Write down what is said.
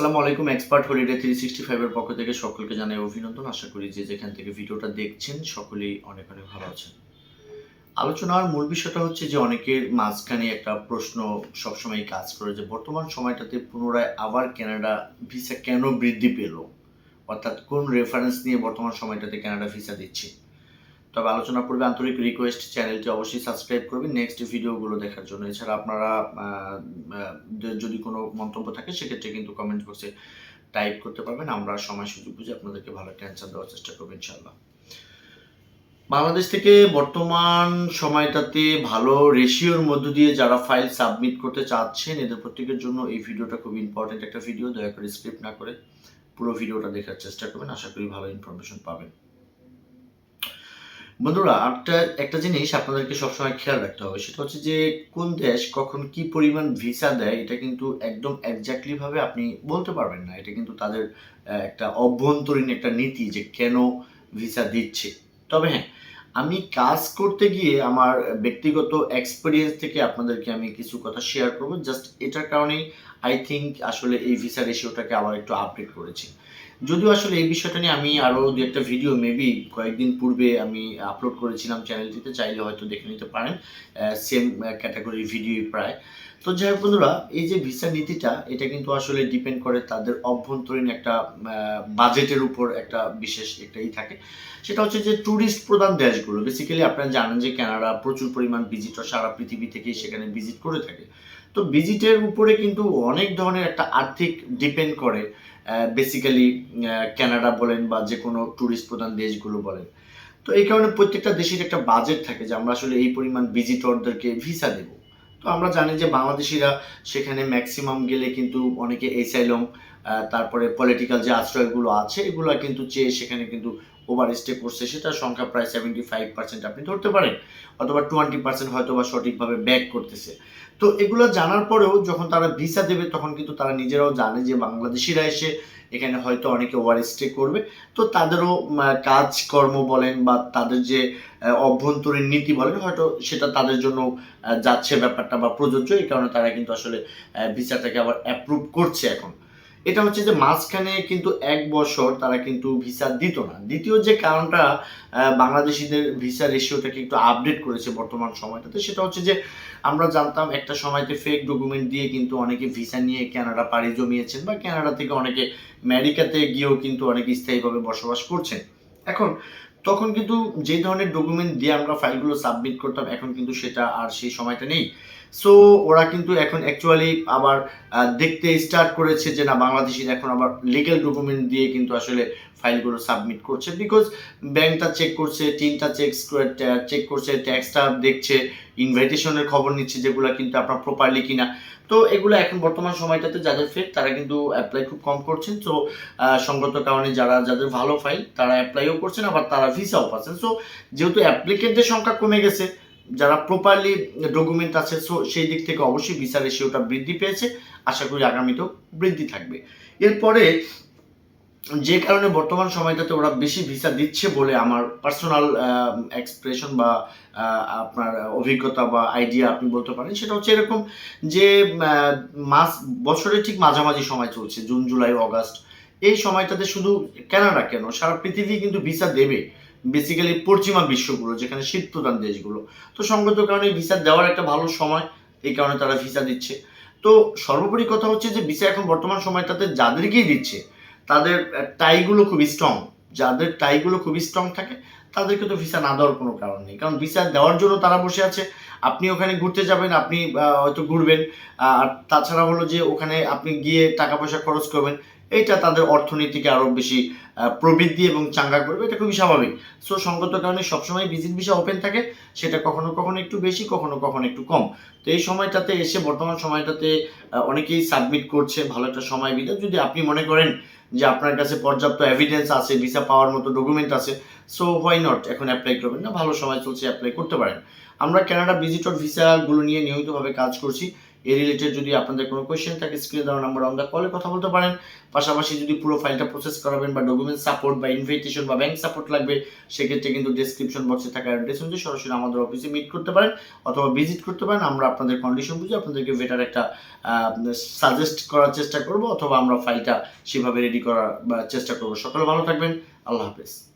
আসসালামু আলাইকুম expert holiday three sixty ফাইভের পক্ষ থেকে সকলকে জানাই অভিনন্দন। আশা করি যে যেখান থেকে ভিডিওটা দেখছেন, সকলেই অনেক অনেক ভালো আছেন। আলোচনার মূল বিষয়টা হচ্ছে যে অনেকের মাঝখানে একটা প্রশ্ন সবসময় কাজ করে যে, বর্তমান সময়টাতে পুনরায় আবার কানাডা ভিসা কেন বৃদ্ধি পেল? অর্থাৎ কোন রেফারেন্স নিয়ে বর্তমান সময়টাতে কানাডা ভিসা দিচ্ছে? তবে আলোচনা পূর্বে আন্তরিক রিকোয়েস্ট চ্যানেলটি অবশ্যই সাবস্ক্রাইব করবেন। নেক্সট ভিডিওগুলো দেখার জন্য। এছাড়া আপনারা যদি কোনো মন্তব্য থাকে, সেক্ষেত্রে কিন্তু কমেন্ট বক্সে টাইপ করতে পারবেন। আমরা সময় সুযোগ বুঝে আপনাদেরকে ভালো একটা অ্যান্সার দেওয়ার চেষ্টা করব ইনশাল্লাহ বাংলাদেশ থেকে বর্তমান সময়টাতে ভালো রেশিওর মধ্য দিয়ে যারা ফাইল সাবমিট করতে চাচ্ছেন, এদের প্রত্যেকের জন্য এই ভিডিওটা খুব ইম্পর্টেন্ট একটা ভিডিও দয়া করে স্ক্রিপ্ট না করে পুরো ভিডিওটা দেখার চেষ্টা করবেন। আশা করি ভালো ইনফরমেশন পাবেন। বন্ধুরা একটা একটা জিনিস আপনাদেরকে সবসময় খেয়াল রাখতে হবে, সেটা হচ্ছে যে কোন দেশ কখন কি পরিমাণ ভিসা দেয়, এটা কিন্তু একদম একজাক্টলি ভাবে আপনি বলতে পারবেন না। এটা কিন্তু তাদের একটা অভ্যন্তরীণ একটা নীতি যে কেন ভিসা দিচ্ছে। তবে হ্যাঁ আমি কাজ করতে গিয়ে আমার ব্যক্তিগত এক্সপিরিয়েন্স থেকে আপনাদেরকে আমি কিছু কথা শেয়ার করব। জাস্ট এটার কারণেই আই থিঙ্ক আসলে এই ভিসা রেশিওটাকে আবার একটু আপডেট করেছি। যদিও আসলে এই বিষয়টা নিয়ে আমি আরও দু একটা ভিডিও মেবি কয়েকদিন পূর্বে আমি আপলোড করেছিলাম চ্যানেলটিতে চাইলে হয়তো দেখে নিতে পারেন সেম ক্যাটাগরির ভিডিও প্রায়। তো যাই হোক বন্ধুরা, এই যে ভিসা নীতিটা, এটা কিন্তু আসলে ডিপেন্ড করে তাদের অভ্যন্তরীণ একটা বাজেটের উপর একটা বিশেষ একটা ই থাকে। সেটা হচ্ছে যে ট্যুরিস্ট প্রধান দেশগুলো। বেসিক্যালি আপনারা জানেন যে কানাডা প্রচুর পরিমাণ ভিজিটর সারা পৃথিবী থেকেই সেখানে ভিজিট করে থাকে। তো ভিজিটের উপরে কিন্তু অনেক ধরনের একটা আর্থিক ডিপেন্ড করে বেসিক্যালি ক্যানাডা বলেন বা যে কোনো ট্যুরিস্ট প্রধান দেশগুলো বলেন। তো এই কারণে প্রত্যেকটা দেশের একটা বাজেট থাকে যে আমরা আসলে এই পরিমাণ ভিজিটরদেরকে ভিসা দেব। তো আমরা জানি যে বাংলাদেশিরা সেখানে ম্যাক্সিমাম গেলে কিন্তু অনেকে এসাইলম তারপরে পলিটিক্যাল যে আশ্রয়গুলো আছে, এগুলো কিন্তু চেয়ে সেখানে কিন্তু ওভার স্টে করছে সেটার সংখ্যা প্রায় সেভেন্টি ফাইভ পার্সেন্ট আপনি ধরতে পারেন, অথবা টোয়েন্টি পার্সেন্ট হয়তো বা সঠিকভাবে ব্যাক করতেছে। তো এগুলো জানার পরেও যখন তারা ভিসা দেবে, তখন কিন্তু তারা নিজেরাও জানে যে বাংলাদেশিরা এসে এখানে হয়তো অনেকে ওভার স্টে করবে। তো তাদেরও কাজকর্ম বলেন বা তাদের যে অভ্যন্তরীণ নীতি বলেন, হয়তো সেটা তাদের জন্য যাচ্ছে ব্যাপারটা বা প্রযোজ্য, এই কারণে তারা কিন্তু আসলে ভিসাটাকে আবার অ্যাপ্রুভ করছে এখন। এটা হচ্ছে যে মাঝখানে কিন্তু এক বছর তারা কিন্তু ভিসা দিত না। দ্বিতীয় যে কারণটা বাংলাদেশিদের ভিসা রেশিওটাকে একটু আপডেট করেছে বর্তমান সময়টাতে, সেটা হচ্ছে যে আমরা জানতাম একটা সময়তে ফেক ডকুমেন্ট দিয়ে কিন্তু অনেকে ভিসা নিয়ে কানাডা পাড়ি জমিয়েছেন বা কানাডা থেকে অনেকে আমেরিকাতে গিয়েও কিন্তু অনেকে স্থায়ীভাবে বসবাস করছেন। এখন তখন কিন্তু যে ধরনের ডকুমেন্ট দিয়ে আমরা ফাইলগুলো সাবমিট করতাম, এখন কিন্তু সেটা আর সেই সময়টা নেই। সো ওরা কিন্তু এখন অ্যাকচুয়ালি আবার দেখতে স্টার্ট করেছে যে না বাংলাদেশিরা এখন আবার লিগেল ডকুমেন্ট দিয়ে কিন্তু আসলে ফাইলগুলো সাবমিট করছে বিকজ ব্যাংকটা চেক করছে টিমটা চেক চেক করছে ট্যাক্সটা দেখছে ইনভাইটেশনের খবর নিচ্ছে যেগুলো কিন্তু আপনার প্রপারলি কিনা। তো এগুলো এখন বর্তমান সময়টাতে যাদের ফেক তারা কিন্তু অ্যাপ্লাই খুব কম করছেন। তো সঙ্গত কারণে যারা, যাদের ভালো ফাইল তারা অ্যাপ্লাইও করছেন, আবার তারা ভিসাও পাচ্ছেন। সো যেহেতু অ্যাপ্লিকেন্টের সংখ্যা কমে গেছে যারা প্রপারলি ডকুমেন্ট আছে সো সেই দিক থেকে অবশ্যই ভিসা রেশিওটা বৃদ্ধি পেয়েছে। আশা করি আগামীতেও বৃদ্ধি থাকবে। এরপরে যে কারণে বর্তমান সময়টাতে ওরা বেশি ভিসা দিচ্ছে বলে আমার পার্সোনাল এক্সপ্রেশন বা আপনার অভিজ্ঞতা বা আইডিয়া আপনি বলতে পারেন, সেটা হচ্ছে এরকম যে মাস বছরের ঠিক মাঝামাঝি সময় চলছে, জুন, জুলাই, অগাস্ট। এই সময়টাতে শুধু কানাডা কেন? সারা পৃথিবী কিন্তু ভিসা দেবে। বেসিক্যালি পশ্চিমা বিশ্বগুলো, যেখানে শীত প্রধান দেশগুলো। তো সঙ্গত কারণে ভিসা দেওয়ার একটা ভালো সময়, এই কারণে তারা ভিসা দিচ্ছে। তো সর্বোপরি কথা হচ্ছে যে ভিসা এখন বর্তমান সময় সময়টাতে যাদেরকেই দিচ্ছে, তাদের টাইগুলো খুব স্ট্রং যাদের টাইগুলো খুব স্ট্রং থাকে, তাদেরকে তো ভিসা না দেওয়ার কোনো কারণ নেই। কারণ ভিসা দেওয়ার জন্য তারা বসে আছে। আপনি ওখানে ঘুরতে যাবেন, আপনি হয়তো ঘুরবেন। আর তাছাড়া হলো যে ওখানে আপনি গিয়ে টাকা পয়সা খরচ করবেন। এইটা তাদের অর্থনীতিকে আরও বেশি প্রবৃদ্ধি এবং চাঙ্গা করবে, এটা খুবই স্বাভাবিক। সো সঙ্গত কারণে সবসময় ভিজিট ভিসা ওপেন থাকে, সেটা কখনো কখনো একটু বেশি, কখনো কখনো একটু কম। তো এই সময়টাতে এসে, বর্তমান সময়টাতে অনেকেই সাবমিট করছে, ভালো একটা সময় বিধা যদি আপনি মনে করেন যে আপনার কাছে পর্যাপ্ত এভিডেন্স আছে ভিসা পাওয়ার মতো ডকুমেন্ট আছে সো হোয়াই নট এখন অ্যাপ্লাই করবেন না, ভালো সময় চলছে অ্যাপ্লাই করতে পারেন। আমরা কানাডা ভিজিটর ভিসাগুলো নিয়ে নিয়মিতভাবে কাজ করছি। এই রিলেটেড যদি আপনাদের কোনো কোয়েশ্চেন থাকে স্ক্রিনে দেওয়া নাম্বার অন দ্য কলে কথা বলতে পারেন। পাশাপাশি যদি পুরো ফাইলটা প্রসেস করাবেন বা ডকুমেন্ট সাপোর্ট বা ইনভিটেশন বা ব্যাংক সাপোর্ট লাগবে, সেক্ষেত্রে কিন্তু ডেসক্রিপশন বক্সে থাকা অ্যাড্রেস অনুযায়ী সরাসরি আমাদের অফিসে মিট করতে পারেন অথবা ভিজিট করতে পারেন। আমরা আপনাদের কন্ডিশন বুঝে আপনাদেরকে বেটার একটা সাজেস্ট করার চেষ্টা করব অথবা আমরা ফাইলটা সেভাবে রেডি করার চেষ্টা করব। সকলে ভালো থাকবেন। আল্লাহ হাফেজ।